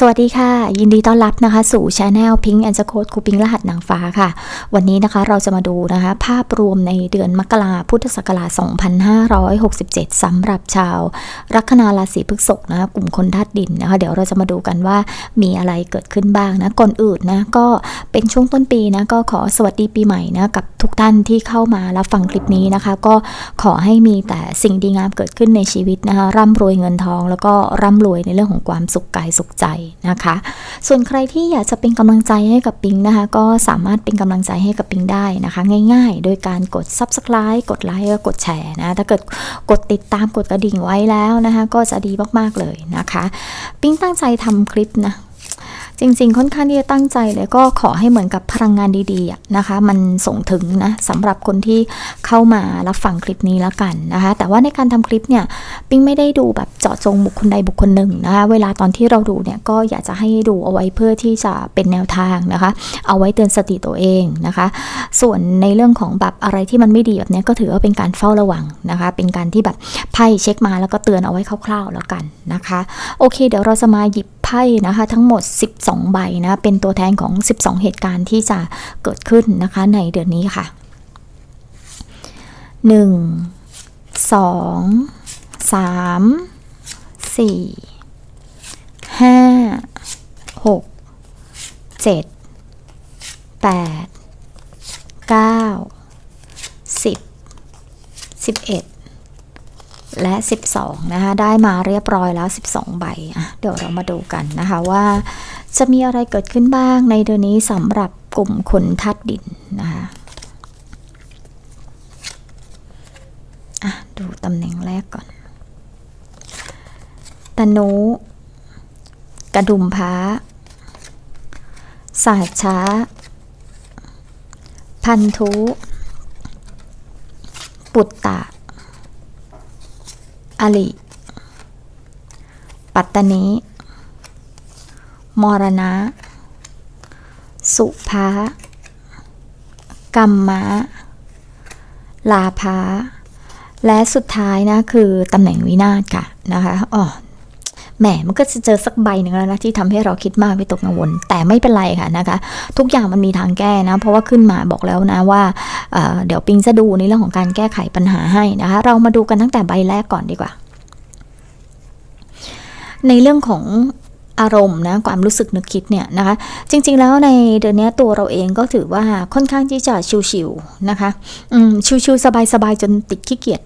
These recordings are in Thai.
สวัสดีค่ะ ยินดีต้อนรับนะคะ สู่ช anel Pink and Code ครูปิงรหัสนางฟ้าค่ะ วันนี้นะคะเราจะมาดูนะคะ ภาพรวมในเดือนมกราพุทธศักราช 2567สำหรับชาว ลัคนาราศีพฤษภนะคะกลุ่มคนธาตุดินนะคะ เดี๋ยวเราจะมาดูกันว่ามีอะไรเกิดขึ้นบ้างนะ ก่อนอื่นนะก็เป็นช่วงต้นปีนะ ก็ขอสวัสดีปีใหม่นะกับทุกท่านที่เข้ามารับฟังคลิปนี้นะคะ ก็ขอให้มีแต่สิ่งดีงามเกิดขึ้นในชีวิตนะคะร่ำรวยเงินทอง แล้วก็ร่ำรวยในเรื่องของความสุขกายสุขใจนะคะ ส่วนใครที่อยากจะเป็นกำลังใจให้กับปิงนะคะ ก็สามารถเป็นกำลังใจให้กับปิงได้นะคะ ง่ายๆ โดยการกด subscribe กดไลค์กดแชร์นะถ้าเกิดกดติดตามกดกระดิ่งไว้แล้วนะคะ ก็จะดีมากๆเลยนะคะ ปิงตั้งใจทำคลิปนะ จริง ๆ ค่อนข้างที่จะตั้งใจเลยก็ขอให้เหมือนกับพลังงานดีๆนะคะ มันส่งถึงนะสำหรับคนที่เข้ามารับฟังคลิปนี้แล้วกันนะคะ แต่ว่าในการทำคลิปเนี่ยปิ้งไม่ได้ดูแบบเจาะจงบุคคลใดบุคคลหนึ่งนะคะเวลาตอนที่เราดูเนี่ยก็อยากจะให้ดูเอาไว้เพื่อที่จะเป็นแนวทางนะคะ เอาไว้เตือนสติตัวเองนะคะ ส่วนในเรื่องของแบบอะไรที่มันไม่ดีแบบเนี้ยก็ถือว่าเป็นการเฝ้าระวังนะคะ เป็นการที่แบบไพ่เช็คมาแล้วก็เตือนเอาไว้คร่าวๆแล้วกันนะคะ โอเค เดี๋ยวเราจะมาหยิบไพ่นะคะ ทั้งหมด2 ใบนะ เป็นตัวแทนของ 12 เหตุการณ์ที่จะเกิดขึ้นนะคะในเดือนนี้ค่ะ 1 2 3 4 5 6 7 8 9 10 11และ 12 นะคะ ได้มาเรียบร้อยแล้ว 12 ใบอะเดี๋ยวเรามาดูกันนะคะว่า จะมีอะไรเกิดขึ้นบ้างในเดือนนี้สำหรับกลุ่มคนธาตุดินนะคะอะดูตำแหน่งแรกก่อนตนุกระดุมพ้าสาช้า พันธุ ปุตตะ อลิ ปัตตนี มรณะ สุภากัมมะ ลาภาและสุดท้ายนะคือตำแหน่งวินาศค่ะนะคะอ๋อแหมมันก็จะเจอสักใบหนึ่งแล้วนะที่ทำให้เราคิดมากไปตกกังวล แต่ไม่เป็นไรค่ะนะคะ ทุกอย่างมันมีทางแก้นะ เพราะว่าขึ้นมาบอกแล้วนะว่าเเดี๋ยวปิงจะดูในเรื่องของการแก้ไขปัญหาให้นะคะ เรามาดูกันตั้งแต่ใบแรกก่อนดีกว่า ในเรื่องของ อารมณ์นะความรู้สึกนึกคิดเนี่ยนะคะ จริงๆแล้วในเดือนนี้ตัวเราเองก็ถือว่าค่อนข้างที่จะชิวๆนะคะชิวๆสบายๆจนติดขี้เกียจ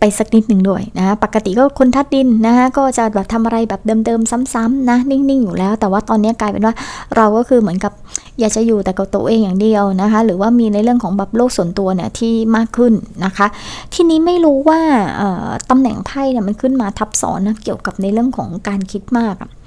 ไปสักนิดหนึ่งด้วยนะปกติก็คนทัดดินนะคะก็จะแบบทำอะไรแบบเดิมๆซ้ำๆนะนิ่งๆอยู่แล้ว แต่ว่าตอนนี้กลายเป็นว่าเราก็คือเหมือนกับอยากจะอยู่แต่กับตัวเองอย่างเดียวนะคะ หรือว่ามีในเรื่องของแบบโลกส่วนตัวเนี่ยที่มากขึ้นนะคะ ทีนี้ไม่รู้ว่าตำแหน่งไพ่เนี่ยมันขึ้นมาทับซ้อนนะเกี่ยวกับในเรื่องของการคิดมาก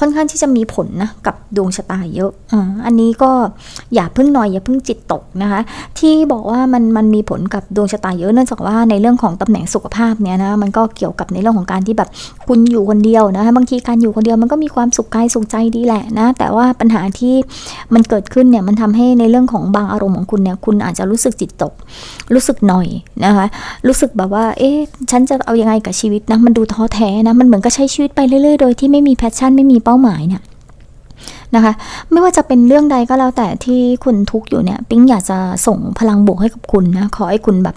ค่อนข้างที่จะมีผลนะกับดวงชะตาเยอะออันนี้ก็อย่าพึ่งนอยอย่าพึ่งจิตตกนะคะ ที่บอกว่ามันมันมีผลกับดวงชะตาเยอะเนื่องจากว่าในเรื่องของตำแหน่งสุขภาพเนี่ยนะมันก็เกี่ยวกับในเรื่องของการที่แบบคุณอยู่คนเดียวนะคะบางทีการอยู่คนเดียวมันก็มีความสุขกายสุขใจดีแหละนะแต่ว่าปัญหาที่มันเกิดขึ้นเนี่ยมันทำให้ในเรื่องของบางอารมณ์ของคุณเนี่ยคุณอาจจะรู้สึกจิตตก รู้สึกหน่อยนะคะ รู้สึกแบบว่า เอ๊ะฉันจะเอายังไงกับชีวิตนะมันดูท้อแท้นะมันเหมือนกับใช้ชีวิตไปเรื่อยๆ โดยที่ไม่มีแพชชั่นไม่มีเป้าหมายเนี่ยนะคะ ไม่ว่าจะเป็นเรื่องใดก็แล้วแต่ที่คุณทุกข์อยู่เนี่ย ปิ๊งอยากจะส่งพลังบวกให้กับคุณนะ ขอให้คุณแบบ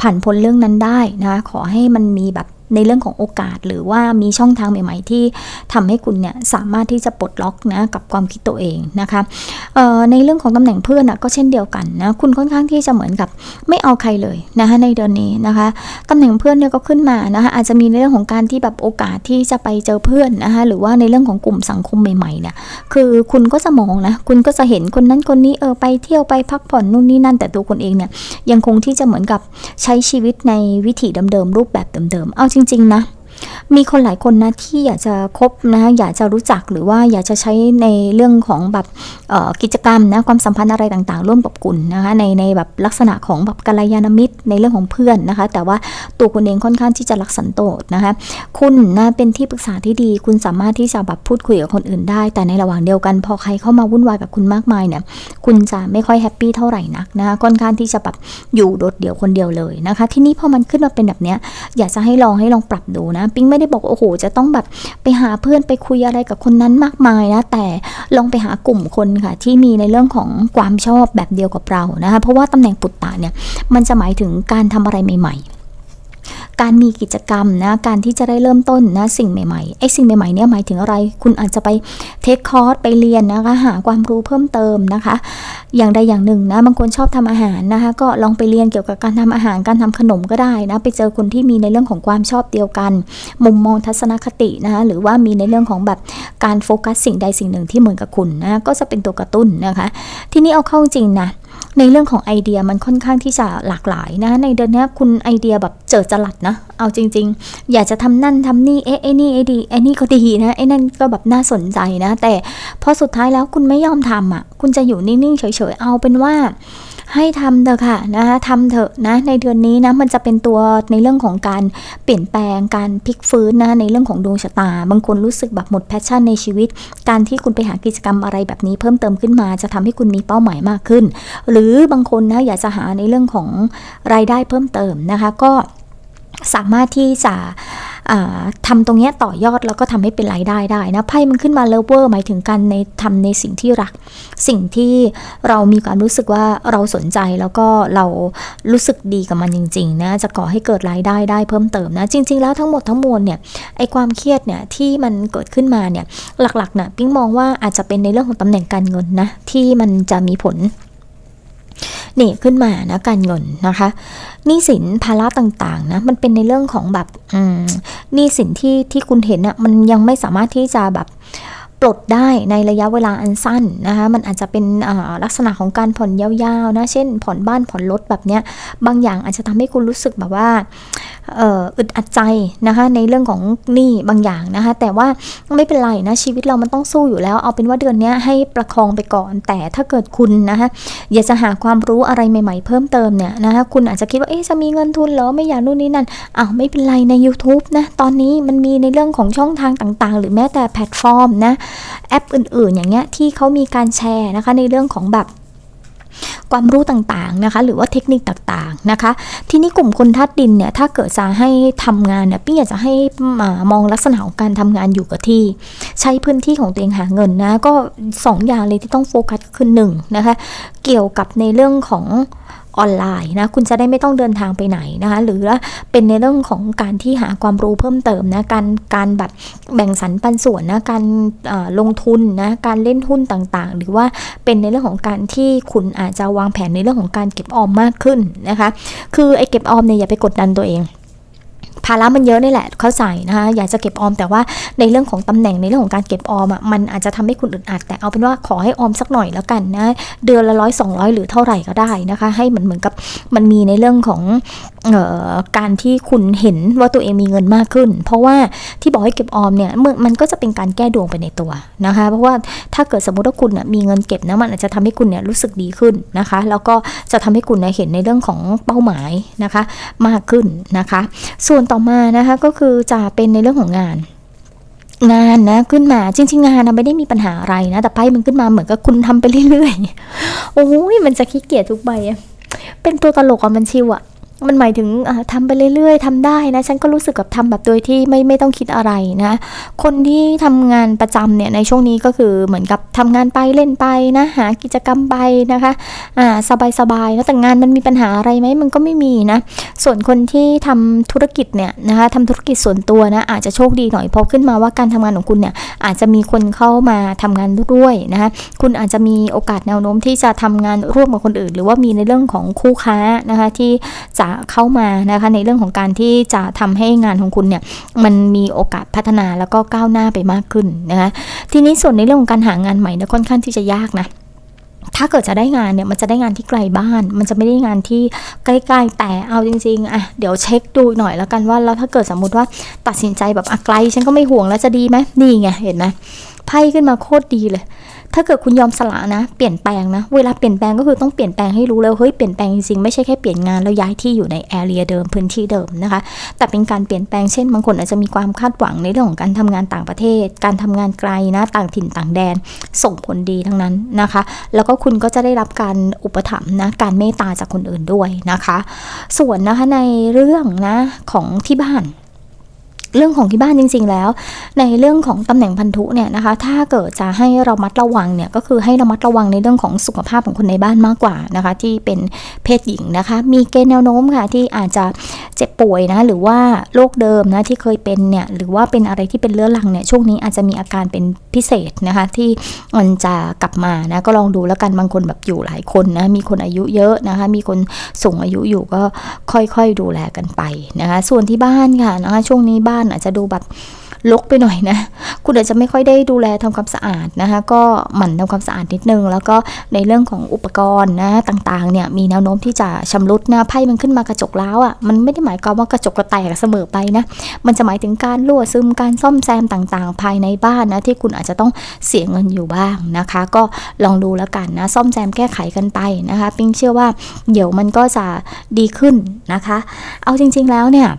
ผ่านพ้นเรื่องนั้นได้นะคะขอให้มันมีแบบ ในเรื่องของโอกาสหรือว่ามีช่องทางใหม่ ๆ ที่ทำให้คุณเนี่ยสามารถที่จะปลดล็อกนะกับความคิดตัวเองนะคะในเรื่องของตำแหน่งเพื่อนก็เช่นเดียวกันนะคุณค่อนข้างที่จะเหมือนกับไม่เอาใครเลยนะคะในเดือนนี้นะคะตำแหน่งเพื่อนเนี่ยก็ขึ้นมานะคะอาจจะมีในเรื่องของการที่แบบโอกาสที่จะไปเจอเพื่อนนะคะหรือว่าในเรื่องของกลุ่มสังคมใหม่ๆเนี่ยคือคุณก็จะมองนะคุณก็จะเห็นคนนั้นคนนี้เออไปเที่ยวไปพักผ่อนนู่นนี่นั่น แต่ตัวคนเองเนี่ยยังคงที่จะเหมือนกับใช้ชีวิตในวิถีเดิมๆรูปแบบเดิมๆเอาจริงจริง ๆ นะ มีคนหลายคนนะที่อยากจะคบนะอยากจะรู้จักหรือว่าอยากจะใช้ในเรื่องของแบบกิจกรรมนะความสัมพันธ์อะไรต่างๆ ร่วมกับคุณนะคะในในแบบลักษณะของแบบกัลยาณมิตรในเรื่องของเพื่อนนะคะ แต่ว่าตัวคุณเองค่อนข้างที่จะรักสันโดษนะคะคุณนะเป็นที่ปรึกษาที่ดี คุณสามารถที่จะแบบพูดคุยกับคนอื่นได้ แต่ในระหว่างเดียวกันพอใครเข้ามาวุ่นวายกับคุณมากมายเนี่ยคุณจะไม่ค่อยแฮปปี้เท่าไหร่นักนะคะค่อนข้างที่จะแบบอยู่โดดเดี่ยวคนเดียวเลยนะคะ ที่นี่พอมันขึ้นมาเป็นแบบเนี้ยอยากจะให้ลองให้ลองปรับดูนะปิ้งไม่ได้บอกโอ้โหจะต้องแบบไปหาเพื่อนไปคุยอะไรกับคนนั้นมากมายนะแต่ลองไปหากลุ่มคนค่ะ ที่มีในเรื่องของความชอบแบบเดียวกับเรานะคะเพราะว่าตำแหน่งปุตตะเนี่ยมันจะหมายถึงการทำอะไรใหม่ ๆ การมีกิจกรรมนะการที่จะได้เริ่มต้นนะสิ่งใหม่ๆไอ้สิ่งใหม่ๆเนี่ยหมายถึงอะไร คุณอาจจะไปเทคคอร์สไปเรียนนะคะหาความรู้เพิ่มเติมนะคะ อย่างใดอย่างหนึ่งนะบางคนชอบทำอาหารนะคะก็ลองไปเรียนเกี่ยวกับการทำอาหารการทำขนมก็ได้นะไปเจอคนที่มีในเรื่องของความชอบเดียวกัน มุมมองทัศนคตินะคะหรือว่ามีในเรื่องของแบบการโฟกัสสิ่งใดสิ่งหนึ่งที่เหมือนกับคุณนะก็จะเป็นตัวกระตุ้นนะคะ ทีนี้เอาเข้าจริงนะ ในเรื่องของไอเดียมันค่อนข้างที่จะหลากหลายนะ ในเดือนนี้คุณไอเดียแบบเจิดจรัสนะ เอาจริง ๆ อยากจะทำนั่นทำนี่เอ๊ะไอ้นี่ไอ้ดีไอ้นี่ก็ดีนะไอ้นั่นก็แบบน่าสนใจนะ แต่พอสุดท้ายแล้วคุณไม่ยอมทำอะ คุณจะอยู่นิ่งๆเฉยๆเอาเป็นว่า ให้ทำเถอะค่ะนะคะทำเถอะนะในเดือนนี้นะมันจะเป็นตัวในเรื่องของการเปลี่ยนแปลงการพลิกฟื้นนะในเรื่องของดวงชะตา บางคนรู้สึกแบบหมดแพชชั่นในชีวิต การที่คุณไปหากิจกรรมอะไรแบบนี้เพิ่มเติมขึ้นมา จะทำให้คุณมีเป้าหมายมากขึ้น หรือบางคนนะอยากจะหาในเรื่องของรายได้เพิ่มเติมนะคะก็ สามารถที่จะอ่าทำตรงนี้ต่อยอดแล้วก็ทำให้เป็นรายได้ได้นะไพ่มันขึ้นมาเลเวอร์หมายถึงการในทำในสิ่งที่รัก สิ่งที่เรามีความรู้สึกว่าเราสนใจแล้วก็เรารู้สึกดีกับมันจริงๆนะจะก่อให้เกิดรายได้ได้เพิ่มเติมนะจริง ๆ แล้วทั้งหมดทั้งมวลเนี่ยไอความเครียดเนี่ยที่มันเกิดขึ้นมาเนี่ยหลักๆนะปิ๊งมองว่าอาจจะเป็นในเรื่องของตำแหน่งการเงินนะที่มันจะมีผล นี่ขึ้นมานะการเงินนะคะหนี้สินภาระต่างๆนะมันเป็นในเรื่องของแบบหนี้สินที่ที่คุณเห็นอะมันยังไม่สามารถที่จะแบบปลดได้ในระยะเวลาอันสั้นนะคะมันอาจจะเป็นลักษณะของการผ่อนยาวๆนะเช่น ผ่อนบ้านผ่อนรถแบบเนี้ยบางอย่างอาจจะทำให้คุณรู้สึกแบบว่า อึดอัดใจนะคะในเรื่องของหนี้บางอย่างนะคะแต่ว่าไม่เป็นไรนะชีวิตเรามันต้องสู้อยู่แล้ว เอาเป็นว่าเดือนนี้ให้ประคองไปก่อน แต่ถ้าเกิดคุณนะคะอยากจะหาความรู้อะไรใหม่ ๆ เพิ่มเติมเนี่ยนะคะคุณอาจจะคิดว่าเอ๊ะจะมีเงินทุนเหรอไม่อยากนู่นนี่นั่นอ้าวไม่เป็นไรใน YouTube นะตอนนี้มันมีในเรื่องของช่องทางต่างๆ หรือแม้แต่แพลตฟอร์มนะแอปอื่นๆ อย่างเงี้ยที่เขามีการแชร์นะคะในเรื่องของแบบ ความรู้ต่างๆนะคะ หรือว่าเทคนิคต่างๆนะคะ ทีนี้กลุ่มคนธาตุดินเนี่ยถ้าเกิดจะให้ทำงานเนี่ยพี่อยากจะให้มามองลักษณะของการทำงานอยู่กับที่ ใช้พื้นที่ของตัวเองหาเงินนะก็สองอย่างเลยที่ต้องโฟกัสคือหนึ่งนะคะเกี่ยวกับในเรื่องของ ออนไลน์นะคุณจะได้ไม่ต้องเดินทางไปไหนนะคะหรือเป็นในเรื่องของการที่หาความรู้เพิ่มเติมนะการการแบบแบ่งสรรปันส่วนนะการลงทุนนะการเล่นหุ้นต่างๆ หรือว่าเป็นในเรื่องของการที่คุณอาจจะวางแผนในเรื่องของการเก็บออมมากขึ้นนะคะคือไอ้เก็บออมเนี่ยอย่าไปกดดันตัวเอง ภาระมันเยอะนี่แหละเข้าใจนะคะอยากจะเก็บออมแต่ว่าในเรื่องของตำแหน่งในเรื่องของการเก็บออมอะมันอาจจะทำให้คุณอึดอัด แต่เอาเป็นว่าขอให้ออมสักหน่อยแล้วกันนะเดือนละร้อยสองร้อยหรือเท่าไหร่ก็ได้นะคะ ให้มันเหมือนกับมันมีในเรื่องของออการที่คุณเห็นว่าตัวเองมีเงินมากขึ้น เพราะว่าที่บอกให้เก็บออมเนี่ยมันก็จะเป็นการแก้ดวงไปในตัวนะคะเพราะว่าถ้าเกิดสมมติว่าคุณน่ะมีเงินเก็บนะมันอาจจะทำให้คุณเนี่ยรู้สึกดีขึ้นนะคะ แล้วก็จะทำให้คุณเนี่ยเห็นในเรื่องของเป้าหมายนะคะมากขึ้นนะคะ ส่วนนต่อมานะคะก็คือจะเป็นในเรื่องของงาน งานนะขึ้นมาจริง ๆ งานนะไม่ได้มีปัญหาอะไรนะ แต่ไพ่มันขึ้นมาเหมือนกับคุณทำไปเรื่อยๆ โอ้ยมันจะขี้เกียจทุกใบเป็นตัวตลกอะมันชิวอะ มันหมายถึงอ่าทำไปเรื่อยๆทำได้นะ ฉันก็รู้สึกกับทำแบบโดยที่ไม่ไม่ต้องคิดอะไรนะ คนที่ทำงานประจำเนี่ยในช่วงนี้ก็คือเหมือนกับทำงานไปเล่นไปนะหากิจกรรมไปนะคะอ่าสบายๆแล้วแต่งานมันมีปัญหาอะไรไหมมันก็ไม่มีนะ ส่วนคนที่ทำธุรกิจเนี่ยนะคะทำธุรกิจส่วนตัวนะอาจจะโชคดีหน่อยเพราะขึ้นมาว่าการทำงานของคุณเนี่ยอาจจะมีคนเข้ามาทำงานด้วยนะคะคุณอาจจะมีโอกาสแนวโน้มที่จะทำงานร่วมกับคนอื่น หรือว่ามีในเรื่องของคู่ค้านะคะที่จะเข้ามานะคะในเรื่องของการที่จะทำให้งานของคุณเนี่ยมันมีโอกาสพัฒนาแล้วก็ก้าวหน้าไปมากขึ้นนะคะทีนี้ส่วนในเรื่องของการหางานใหม่เนี่ยค่อนข้างที่จะยากนะถ้าเกิดจะได้งานเนี่ยมันจะได้งานที่ไกลบ้าน มันจะไม่ได้งานที่ใกล้ๆ แต่เอาจริงๆอะเดี๋ยวเช็คดูหน่อยแล้วกันว่าแล้วถ้าเกิดสมมติว่าตัดสินใจแบบอะไกล ฉันก็ไม่ห่วงแล้วจะดีไหมนี่ไงเห็นไหมไพ่ขึ้นมาโคตรดีเลย ถ้าเกิดคุณยอมสละนะเปลี่ยนแปลงนะ เวลาเปลี่ยนแปลงก็คือต้องเปลี่ยนแปลงให้รู้แล้วเฮ้ยเปลี่ยนแปลงจริงๆไม่ใช่แค่เปลี่ยนงานแล้วย้ายที่อยู่ในแอเรียเดิมพื้นที่เดิมนะคะ แต่เป็นการเปลี่ยนแปลงเช่นบางคนอาจจะมีความคาดหวังในเรื่องของการทำงานต่างประเทศ การทำงานไกลนะต่างถิ่นต่างแดน ส่งผลดีทั้งนั้นนะคะ แล้วก็คุณก็จะได้รับการอุปถัมภ์นะการเมตตาจากคนอื่นด้วยนะคะ ส่วนนะคะในเรื่องนะของที่บ้าน เรื่องของที่บ้านจริง ๆ แล้ว ในเรื่องของตำแหน่งพันธุเนี่ยนะคะ ถ้าเกิดจะให้เรามัดระวังเนี่ยก็คือให้เระมัดระวังในเรื่องของสุขภาพของคนในบ้านมากกว่านะคะ ที่เป็นเพศหญิงนะคะ มีเกณฑ์แนวโน้มค่ะที่อาจจะเจ็บป่วยนะหรือว่าโรคเดิมนะที่เคยเป็นเนี่ยหรือว่าเป็นอะไรที่เป็นเรื้อรังเนี่ยช่วงนี้อาจจะมีอาการเป็นพิเศษนะคะ ที่มันจะกลับมานะก็ลองดูแล้วกันบางคนแบบอยู่หลายคนนะมีคนอายุเยอะนะคะ มีคนสูงอายุอยู่ก็ค่อยๆดูแลกันไปนะคะ ส่วนที่บ้านค่ะนะคะช่วงนี้บ้านอาจจะดูแบบลกไปหน่อยนะ คุณอาจจะไม่ค่อยได้ดูแลทำความสะอาดนะคะ ก็หมั่นทำความสะอาดนิดนึง แล้วก็ในเรื่องของอุปกรณ์นะต่างๆเนี่ยมีแนวโน้มที่จะชำรุดนะไพ่มันขึ้นมากระจกล้าวอะ่ะมันไม่ได้หมายความว่ากระจกกระแตกเสมอไปนะ มันจะหมายถึงการรั่วซึมการซ่อมแซมต่างๆ ภายในบ้านนะที่คุณอาจจะต้องเสียเงินอยู่บ้างนะคะ ก็ลองดูแล้วกันนะซ่อมแซมแก้ไขกันไปนะคะ ปิ๊งเชื่อว่าเดี๋ยวมันก็จะดีขึ้นนะคะ เอาจริง ๆแล้วเนี่ย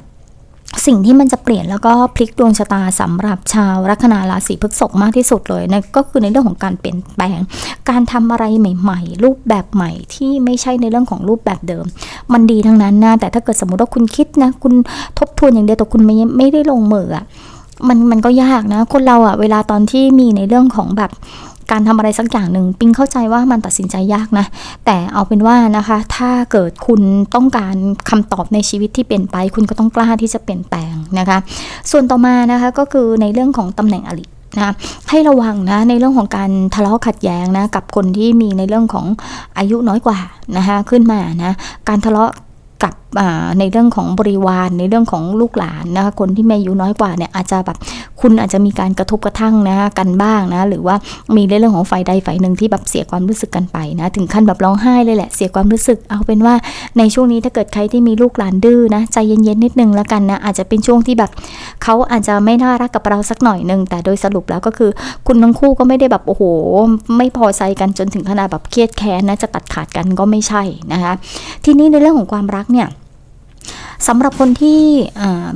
สิ่งที่มันจะเปลี่ยนแล้วก็พลิกดวงชะตาสำหรับชาวลัคนาราศีพฤษภมากที่สุดเลยนะก็คือในเรื่องของการเปลี่ยนแปลง การทำอะไรใหม่ ๆ รูปแบบใหม่ที่ไม่ใช่ในเรื่องของรูปแบบเดิม มันดีทั้งนั้นนะแต่ถ้าเกิดสมมติว่าคุณคิดนะคุณทบทวนอย่างเดียวแต่คุณไม่ไม่ได้ลงมืออะมันมันก็ยากนะ คนเราอะเวลาตอนที่มีในเรื่องของแบบ การทำอะไรสักอย่างหนึ่งปิงเข้าใจว่ามันตัดสินใจยากนะ แต่เอาเป็นว่านะคะ ถ้าเกิดคุณต้องการคำตอบในชีวิตที่เปลี่ยนไป คุณก็ต้องกล้าที่จะเปลี่ยนแปลงนะคะ ส่วนต่อมานะคะก็คือในเรื่องของตำแหน่งอรินะให้ระวังนะในเรื่องของการทะเลาะขัดแย้งนะกับคนที่มีในเรื่องของอายุน้อยกว่านะคะขึ้นมานะการทะเลาะกับ ในเรื่องของบริวารในเรื่องของลูกหลานนะคะคนที่มีอายุน้อยกว่าเนี่ยอาจจะแบบคุณอาจจะมีการกระทบกระทั่งนะกันบ้างนะหรือว่ามีในเรื่องของฝ่ายใดฝ่ายหนึ่งที่แบบเสียความรู้สึกกันไปนะถึงขั้นแบบร้องไห้เลยแหละเสียความรู้สึก เอาเป็นว่าในช่วงนี้ถ้าเกิดใครที่มีลูกหลานดื้อนะใจเย็นๆนิดนึงแล้วกันนะอาจจะเป็นช่วงที่แบบเขาอาจจะไม่น่ารักกับเราสักหน่อยนึงแต่โดยสรุปแล้วก็คือ คุณทั้งคู่ก็ไม่ได้แบบโอ้โห ไม่พอใจกันจนถึงขนาดแบบเครียดแค้นนะจะตัดขาดกันก็ไม่ใช่นะคะทีนี้ในเรื่องของความรักเนี่ย สำหรับคนที่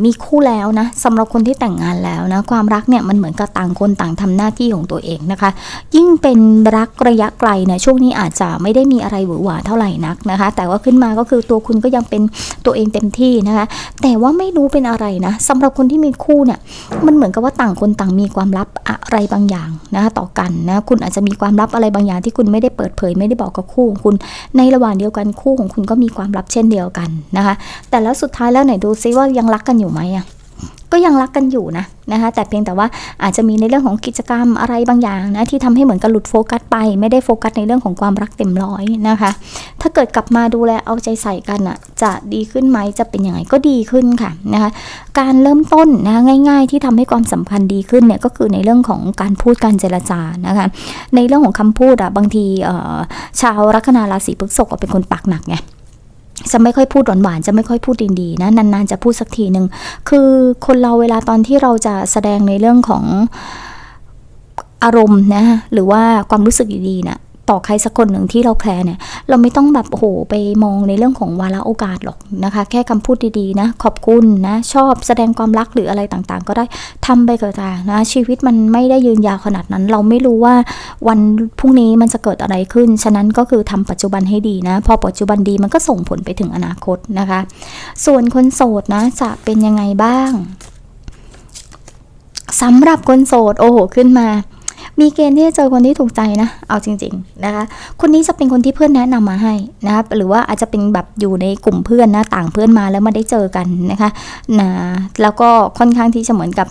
มีคู่แล้วนะสำหรับคนที่แต่งงานแล้วนะความรักเนี่ยมันเหมือนกับต่างคนต่างทำหน้าที่ของตัวเองนะคะ ยิ่งเป็นรักระยะไกลเนี่ยช่วงนี้อาจจะไม่ได้มีอะไรหวือหวาเท่าไหร่นักนะคะ แต่ว่าขึ้นมาก็คือตัวคุณก็ยังเป็นตัวเองเต็มที่นะคะ แต่ว่าไม่รู้เป็นอะไรนะสำหรับคนที่มีคู่เนี่ยมันเหมือนกับว่าต่างคนต่างมีความลับอะไรบางอย่างนะคะต่อกันนะคุณอาจจะมีความลับอะไรบางอย่างที่คุณไม่ได้เปิดเผย ไม่ได้บอกกับคู่ของคุณในระหว่างเดียวกันคู่ของคุณก็มีความลับเช่นเดียวกันนะคะ แต่แล้วสุดท้ายแล้วไหนดูซิว่ายังรักกันอยู่ไหมอะก็ยังรักกันอยู่นะนะคะแต่เพียงแต่ว่าอาจจะมีในเรื่องของกิจกรรมอะไรบางอย่างนะที่ทำให้เหมือนกับหลุดโฟกัสไป ไม่ได้โฟกัสในเรื่องของความรักเต็มร้อยนะคะ ถ้าเกิดกลับมาดูแลเอาใจใส่กันอะจะดีขึ้นไหมจะเป็นยังไงก็ดีขึ้นค่ะนะคะการเริ่มต้นนะง่าย ๆ ที่ทำให้ความสัมพันธ์ดีขึ้นเนี่ยก็คือในเรื่องของการพูดการเจรจานะคะในเรื่องของคำพูดอะบางทีชาวลัคนาราศีพฤษภเป็นคนปากหนักไง จะไม่ค่อยพูดหวานๆ จะไม่ค่อยพูดดีๆ นะ นานๆ จะพูดสักทีหนึ่ง คือคนเราเวลาตอนที่เราจะแสดงในเรื่องของอารมณ์นะ หรือว่าความรู้สึกดีๆนะ ต่อใครสักคนหนึ่งที่เราแคร์เนี่ย เราไม่ต้องแบบโอ้โหไปมองในเรื่องของวาระโอกาสหรอกนะคะ แค่คำพูดดีๆนะ ขอบคุณนะ ชอบแสดงความรักหรืออะไรต่างๆ ก็ได้ทำไปเกิดนะ ชีวิตมันไม่ได้ยืนยาวขนาดนั้น เราไม่รู้ว่าวันพรุ่งนี้มันจะเกิดอะไรขึ้น ฉะนั้นก็คือทำปัจจุบันให้ดีนะ พอปัจจุบันดีมันก็ส่งผลไปถึงอนาคตนะคะ ส่วนคนโสดนะจะเป็นยังไงบ้างสำหรับคนโสดโอ้โหขึ้นมา มีเกณฑ์ที่จะเจอคนที่ถูกใจนะ เอาจริง ๆนะคะ คนนี้จะเป็นคนที่เพื่อนแนะนำมาให้นะคะหรือว่าอาจจะเป็นแบบอยู่ในกลุ่มเพื่อนนะต่างเพื่อนมาแล้วมาได้เจอกันนะคะนะแล้วก็ค่อนข้างที่จะเหมือนกับ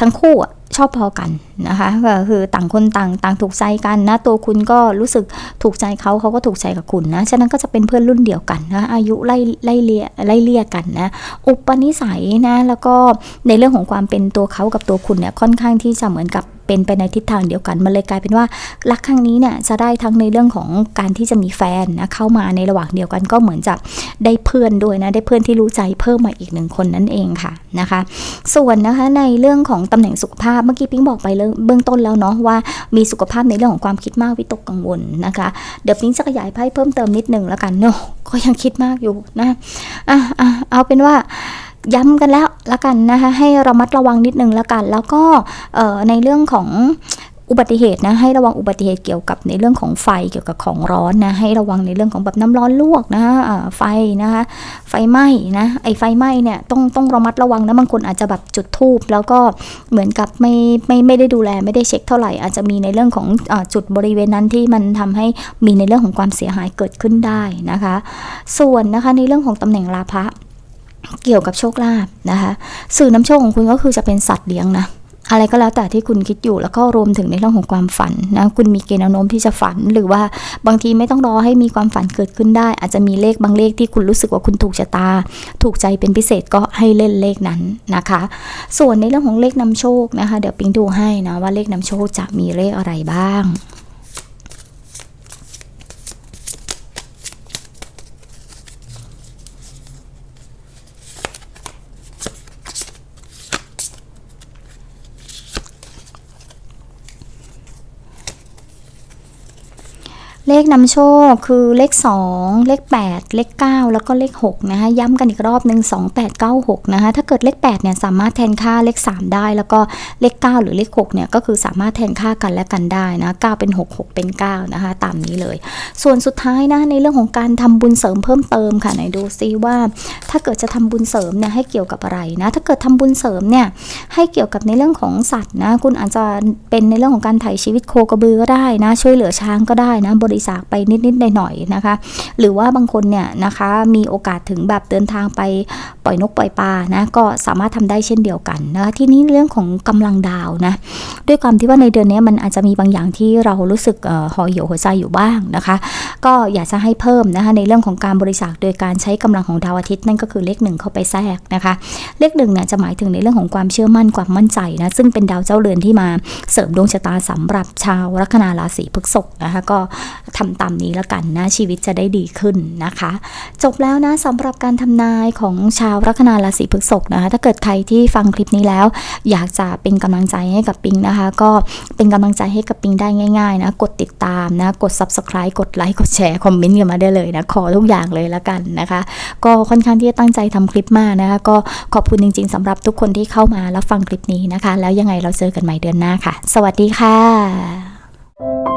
ทั้งคู่ชอบพอกันนะคะก็คือต่างคนต่างต่างถูกใจกันนะตัวคุณก็รู้สึกถูกใจเขาเขาก็ถูกใจกับคุณนะฉะนั้นก็จะเป็นเพื่อนรุ่นเดียวกันนะอายุไล่ไล่เลี่ยไล่เลี่ยกันนะอุปนิสัยนะแล้วก็ในเรื่องของความเป็นตัวเขากับตัวคุณเนี่ยค่อนข้างที่จะเหมือนกับ เป็นไปในทิศทางเดียวกัน มันเลยกลายเป็นว่ารักครั้งนี้เนี่ยจะได้ทั้งในเรื่องของการที่จะมีแฟนนะเข้ามาในระหว่างเดียวกันก็เหมือนจะได้เพื่อนด้วยนะได้เพื่อนที่รู้ใจเพิ่มมาอีกหนึ่งคนนั่นเองค่ะนะคะ ส่วนนะคะในเรื่องของตำแหน่งสุขภาพเมื่อกี้ปิ๊งบอกไปเบื้องต้นแล้วเนาะว่ามีสุขภาพในเรื่องของความคิดมากวิตกกังวลนะคะเดี๋ยวปิ๊งจะขยายไพ่เพิ่มเติมนิดนึงแล้วกันเนาะก็ยังคิดมากอยู่นะอะอะเอาเป็นว่า ย้ำกันแล้วละกันนะคะให้ระมัดระวังนิดนึงละกัน แล้วก็ในเรื่องของอุบัติเหตุนะให้ระวังอุบัติเหตุเกี่ยวกับในเรื่องของไฟเกี่ยวกับของร้อนนะให้ระวังในเรื่องของแบบน้ำร้อนลวกนะไฟนะคะไฟไหม้นะไอไฟไหม้เนี่ยต้องต้องระมัดระวังนะบางคนอาจจะแบบจุดทูบแล้วก็เหมือนกับไม่ไม่ไม่ได้ดูแลไม่ได้เช็คเท่าไหร่อาจจะมีในเรื่องของอจุดบริเวณนั้นที่มันทำให้มีในเรื่องของความเสียหายเกิดขึ้นได้นะคะ ส่วนนะคะในเรื่องของตำแหน่งลาภะ เกี่ยวกับโชคลาภนะคะ สื่อนำโชคของคุณก็คือจะเป็นสัตว์เลี้ยงนะอะไรก็แล้วแต่ที่คุณคิดอยู่แล้วก็รวมถึงในเรื่องของความฝันนะคุณมีเกณฑ์แนวโน้มที่จะฝัน หรือว่าบางทีไม่ต้องรอให้มีความฝันเกิดขึ้นได้ อาจจะมีเลขบางเลขที่คุณรู้สึกว่าคุณถูกชะตา ถูกใจเป็นพิเศษก็ให้เล่นเลขนั้นนะคะ ส่วนในเรื่องของเลขนำโชคนะคะ เดี๋ยวปิงดูให้นะว่าเลขนำโชคจะมีเลขอะไรบ้าง เลขนำโชคคือเลข 2 เลข 8 เลข 9 แล้วก็เลข6นะคะย้ำกันอีกรอบหนึ่ง2 8 9 6นะคะถ้าเกิดเลข8เนี่ยสามารถแทนค่าเลข 3 ได้ แล้วก็เลข 9 หรือเลข6เนี่ยก็คือสามารถแทนค่ากันและกันได้นะ9เป็น 6 6 เป็น9นะคะตามนี้เลย ส่วนสุดท้ายนะในเรื่องของการทำบุญเสริมเพิ่มเติมค่ะไหนดูซิว่า ถ้าเกิดจะทำบุญเสริมเนี่ยให้เกี่ยวกับอะไรนะถ้าเกิดทำบุญเสริมเนี่ยให้เกี่ยวกับในเรื่องของสัตว์นะคุณอาจจะเป็นในเรื่องของการถ่ายชีวิตโคกระบือก็ได้นะช่วยเหลือช้างก็ได้นะบริจาคไปนิดๆหน่อยๆนะคะ หรือว่าบางคนเนี่ยนะคะมีโอกาสถึงแบบเดินทางไปปล่อยนกปล่อยปลานะก็สามารถทำได้เช่นเดียวกันนะคะที่นี้เรื่องของกำลังดาวนะด้วยความที่ว่าในเดือนนี้มันอาจจะมีบางอย่างที่เรารู้สึกห่อเหี่ยวหัวใจอยู่บ้างนะคะ ก็อยากจะให้เพิ่มนะคะในเรื่องของการบริจาคโดยการใช้กำลังของดาวอาทิตย์นั่นก็คือเลขหนึ่งเข้าไปแทรกนะคะ เลขหนึ่งเนี่ยจะหมายถึงในเรื่องของความเชื่อมั่นความมั่นใจนะซึ่งเป็นดาวเจ้าเรือนที่มาเสริมดวงชะตาสำหรับชาวลัคนาราศีพฤษภนะคะก็ทำตามนี้แล้วกันนะชีวิตจะได้ดีขึ้นนะคะ จบแล้วนะสำหรับการทำนายของชาวลัคนาราศีพฤษภนะคะถ้าเกิดใครที่ฟังคลิปนี้แล้ว อยากจะเป็นกำลังใจให้กับปิงนะคะ ก็เป็นกำลังใจให้กับปิงได้ง่ายๆนะกดติดตามนะกด subscribe กดไลค์กดแชร์คอมเมนต์กันมาได้เลยนะขอทุกอย่างเลยแล้วกันนะคะ ก็ค่อนข้างที่จะตั้งใจทำคลิปมากนะคะก็ขอบคุณจริง ๆสำหรับทุกคนที่เข้ามารับฟังคลิปนี้นะคะ แล้วยังไงเราเจอกันใหม่เดือนหน้าค่ะ สวัสดีค่ะ